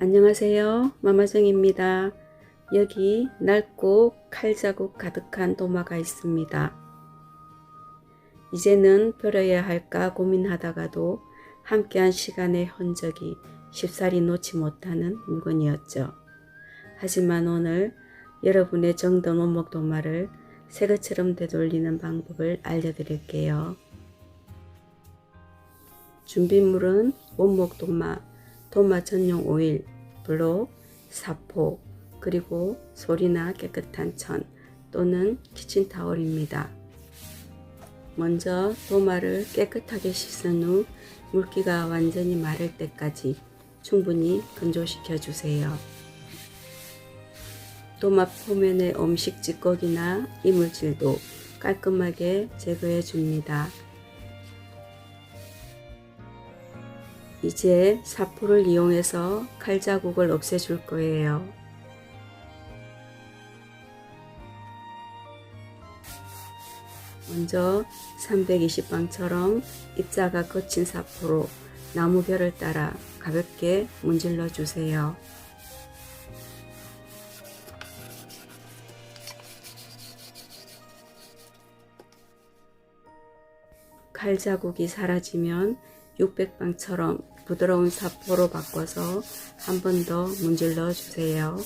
안녕하세요. 마마정입니다. 여기 낡고 칼자국 가득한 도마가 있습니다. 이제는 버려야 할까 고민하다가도 함께한 시간의 흔적이 쉽사리 놓지 못하는 물건이었죠. 하지만 오늘 여러분의 정든 원목 도마를 새 것처럼 되돌리는 방법을 알려드릴게요. 준비물은 원목 도마, 도마 전용 오일, 블록, 사포, 그리고 소리나 깨끗한 천 또는 키친타올입니다. 먼저 도마를 깨끗하게 씻은 후 물기가 완전히 마를 때까지 충분히 건조시켜 주세요. 도마 표면의 음식 찌꺼기나 이물질도 깔끔하게 제거해 줍니다. 이제 사포를 이용해서 칼 자국을 없애줄 거예요. 먼저 320방처럼 입자가 거친 사포로 나무결을 따라 가볍게 문질러 주세요. 칼 자국이 사라지면 600방처럼 부드러운 사포로 바꿔서 한 번 더 문질러 주세요.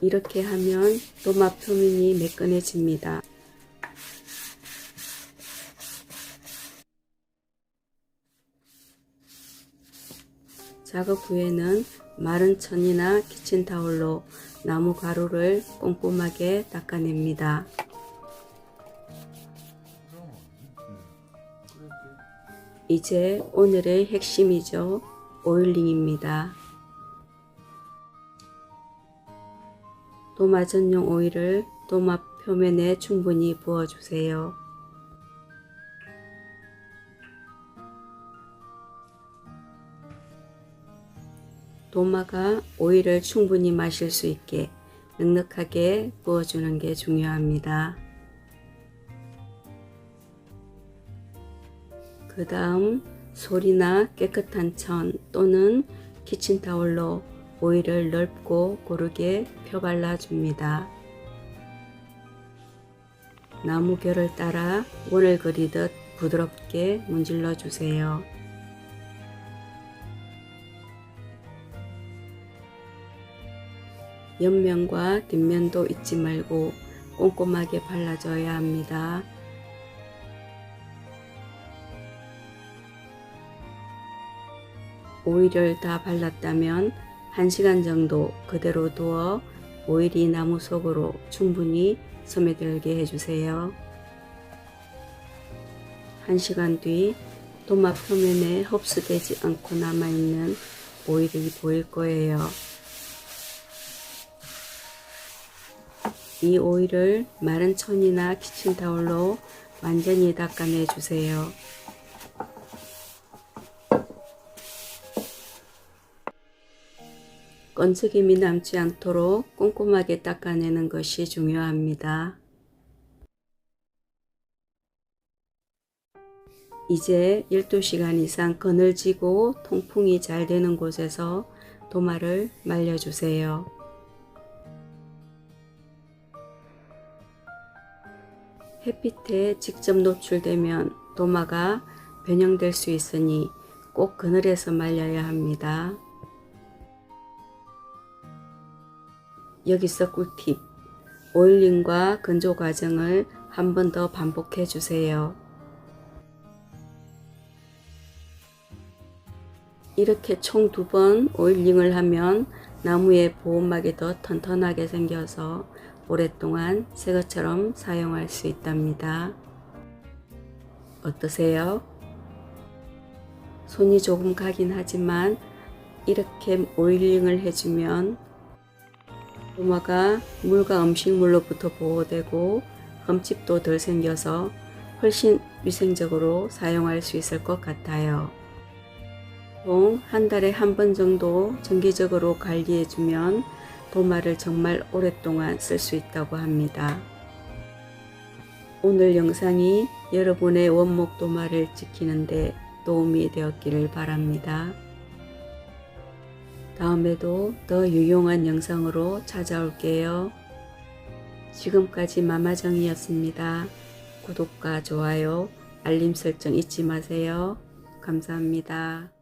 이렇게 하면 도마 표면이 매끈해집니다. 작업 후에는 마른 천이나 키친타올로 나무 가루를 꼼꼼하게 닦아냅니다. 이제 오늘의 핵심이죠. 오일링입니다. 도마 전용 오일을 도마 표면에 충분히 부어주세요. 도마가 오일을 충분히 마실 수 있게 넉넉하게 부어주는 게 중요합니다. 그 다음 솔이나 깨끗한 천 또는 키친타올로 오일을 넓고 고르게 펴발라 줍니다. 나무결을 따라 원을 그리듯 부드럽게 문질러 주세요. 옆면과 뒷면도 잊지 말고 꼼꼼하게 발라줘야 합니다. 오일을 다 발랐다면 1시간 정도 그대로 두어 오일이 나무 속으로 충분히 스며들게 해주세요. 1시간 뒤 도마 표면에 흡수되지 않고 남아있는 오일이 보일 거예요. 이 오일을 마른 천이나 키친타올로 완전히 닦아내 주세요. 건조김이 남지 않도록 꼼꼼하게 닦아내는 것이 중요합니다. 이제 12시간 이상 그늘지고 통풍이 잘 되는 곳에서 도마를 말려주세요. 햇빛에 직접 노출되면 도마가 변형될 수 있으니 꼭 그늘에서 말려야 합니다. 여기서 꿀팁. 오일링과 건조 과정을 한 번 더 반복해 주세요. 이렇게 총 두 번 오일링을 하면 나무의 보호막이 더 튼튼하게 생겨서 오랫동안 새 것처럼 사용할 수 있답니다. 어떠세요? 손이 조금 가긴 하지만 이렇게 오일링을 해주면 도마가 물과 음식물로부터 보호되고 흠집도 덜 생겨서 훨씬 위생적으로 사용할 수 있을 것 같아요. 보통 한 달에 한 번 정도 정기적으로 관리해주면 도마를 정말 오랫동안 쓸 수 있다고 합니다. 오늘 영상이 여러분의 원목 도마를 지키는데 도움이 되었기를 바랍니다. 다음에도 더 유용한 영상으로 찾아올게요. 지금까지 마마정이었습니다. 구독과 좋아요, 알림 설정 잊지 마세요. 감사합니다.